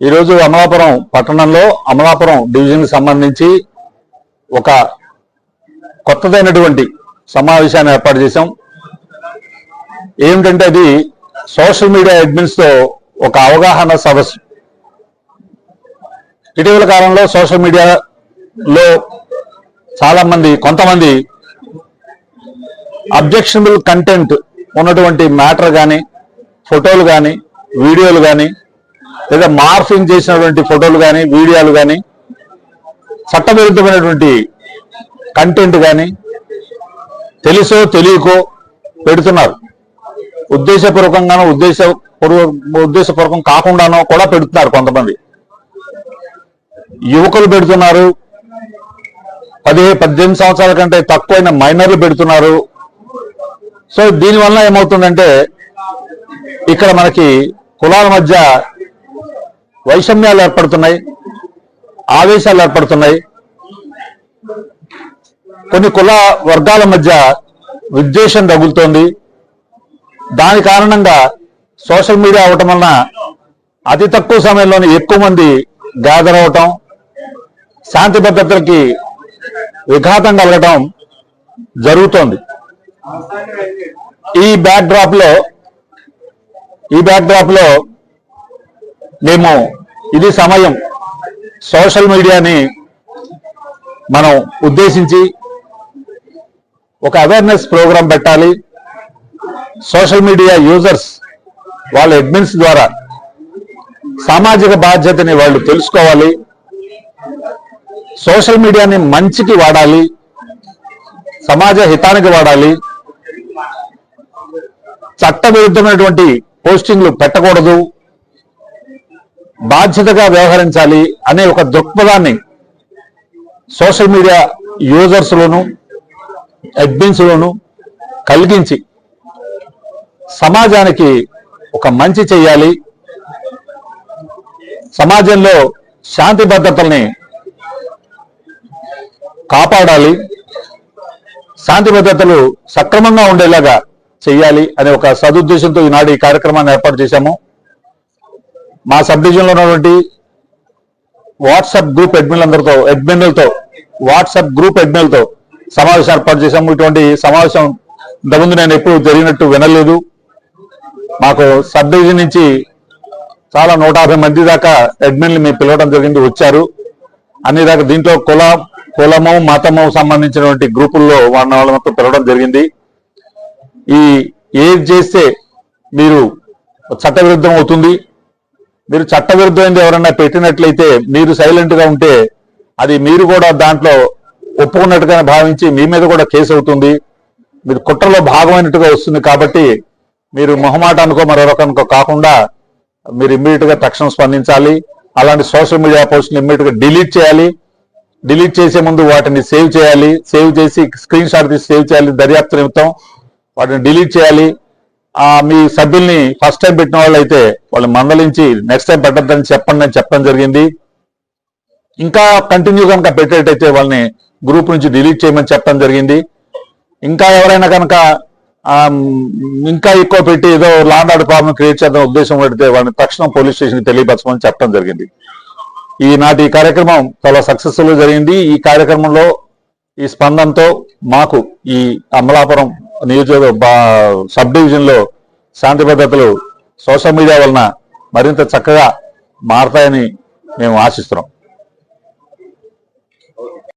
ఈరోజు అమలాపురం పట్టణంలో అమలాపురం డివిజన్కి సంబంధించి ఒక కొత్తదైనటువంటి సమావేశాన్ని ఏర్పాటు చేశాం. ఏమిటంటే అది సోషల్ మీడియా అడ్మిన్స్తో ఒక అవగాహన సదస్సు. ఇటీవల కాలంలో సోషల్ మీడియాలో చాలామంది కొంతమంది అబ్జెక్షనబుల్ కంటెంట్ ఉన్నటువంటి మ్యాటర్ కానీ ఫోటోలు కానీ వీడియోలు కానీ లేదా మార్ఫింగ్ చేసినటువంటి ఫోటోలు కానీ వీడియోలు కానీ చట్టవిరుద్ధమైనటువంటి కంటెంట్ కానీ తెలుసో తెలియకో పెడుతున్నారు. ఉద్దేశపూర్వకంగానో ఉద్దేశ ఉద్దేశపూర్వకం కాకుండానో కూడా పెడుతున్నారు కొంతమంది. యువకులు పెడుతున్నారు. పదిహేను పద్దెనిమిది సంవత్సరాల కంటే తక్కువైన మైనర్లు పెడుతున్నారు. సో దీనివల్ల ఏమవుతుందంటే ఇక్కడ మనకి కులాల మధ్య వైషమ్యాలు ఏర్పడుతున్నాయి ఆవేశాలు ఏర్పడుతున్నాయి. కొన్ని కుల వర్గాల మధ్య విద్వేషం తగులుతోంది. దాని కారణంగా సోషల్ మీడియా అవటం వలన అతి తక్కువ సమయంలోనే ఎక్కువ మంది గ్యాదర్ అవటం శాంతి భద్రతలకి విఘాతం కలగటం జరుగుతోంది. ఈ బ్యాక్ డ్రాప్లో ఈ బ్యాక్ డ్రాప్లో మేము ఇది సమయం సోషల్ మీడియాని మనం ఉద్దేశించి ఒక అవేర్నెస్ ప్రోగ్రాం పెట్టాలి. సోషల్ మీడియా యూజర్స్ వాళ్ళ అడ్మిన్స్ ద్వారా సామాజిక బాధ్యతని వాళ్ళు తెలుసుకోవాలి. సోషల్ మీడియాని మంచికి వాడాలి. సమాజ హితానికి వాడాలి. చట్టవిరుద్ధమైనటువంటి పోస్టింగ్లు పెట్టకూడదు. బాధ్యతగా వ్యవహరించాలి అనే ఒక దృక్పథాన్ని సోషల్ మీడియా యూజర్స్లోను అడ్మిన్స్లోను కలిగించి సమాజానికి ఒక మంచి చేయాలి. సమాజంలో శాంతి భద్రతల్ని కాపాడాలి. శాంతి భద్రతలు సక్రమంగా ఉండేలాగా చేయాలి అనే ఒక సదుద్దేశంతో ఈనాడు ఈ కార్యక్రమాన్ని ఏర్పాటు చేశాము. మా సబ్ డివిజన్లో ఉన్నటువంటి వాట్సాప్ గ్రూప్ అడ్మిన్లందరితో అడ్మిన్లతో వాట్సాప్ గ్రూప్ అడ్మిన్లతో సమావేశం ఏర్పాటు చేశాము. ఇటువంటి సమావేశం ఇంతకుముందు నేను ఎప్పుడు జరిగినట్టు వినలేదు. మాకు సబ్ డివిజన్ నుంచి చాలా నూట యాభై మంది దాకా అడ్మిన్లు మేము పిలవడం జరిగింది వచ్చారు. అన్ని దాకా దీంట్లో కుల కులము మతము సంబంధించినటువంటి గ్రూపుల్లో వాళ్ళ వాళ్ళతో పిలవడం జరిగింది. ఈ ఏది చేస్తే మీరు చట్టవిరుద్ధం అవుతుంది. మీరు చట్టవిరుద్ధమైంది ఎవరన్నా పెట్టినట్లయితే మీరు సైలెంట్గా ఉంటే అది మీరు కూడా దాంట్లో ఒప్పుకున్నట్టుగా భావించి మీ మీద కూడా కేసు అవుతుంది. మీరు కుట్రలో భాగమైనట్టుగా వస్తుంది కాబట్టి మీరు మొహమాట అనుకో మరొకనుకో కాకుండా మీరు ఇమ్మీడియట్గా తక్షణం స్పందించాలి. అలాంటి సోషల్ మీడియా పోస్టులు ఇమ్మీడియట్గా డిలీట్ చేయాలి. డిలీట్ చేసే ముందు వాటిని సేవ్ చేయాలి. సేవ్ చేసి స్క్రీన్ షాట్ తీసి సేవ్ చేయాలి. దర్యాప్తు నిమిత్తం వాటిని డిలీట్ చేయాలి. మీ సభ్యుల్ని ఫస్ట్ టైం పెట్టిన వాళ్ళు అయితే వాళ్ళు మందలించి నెక్స్ట్ టైం పెట్టద్దని చెప్పండి అని చెప్పడం జరిగింది. ఇంకా కంటిన్యూ కనుక పెట్టేటైతే వాళ్ళని గ్రూప్ నుంచి డిలీట్ చేయమని చెప్పడం జరిగింది. ఇంకా ఎవరైనా కనుక ఇంకా ఎక్కువ పెట్టి ఏదో లాండ్ ఆర్డర్ ప్రాబ్లం క్రియేట్ చేద్దాం ఉద్దేశం పెడితే వాళ్ళని తక్షణం పోలీస్ స్టేషన్కి తెలియపరచమని చెప్పడం జరిగింది. ఈనాటి ఈ కార్యక్రమం చాలా సక్సెస్ఫుల్గా జరిగింది. ఈ కార్యక్రమంలో ఈ స్పందనతో మాకు ఈ అమలాపురం నియోజక బా- సబ్ డివిజన్లో శాంతి భద్రతలు సోషల్ మీడియా వలన మరింత చక్కగా మారతాయని మేము ఆశిస్తున్నాం.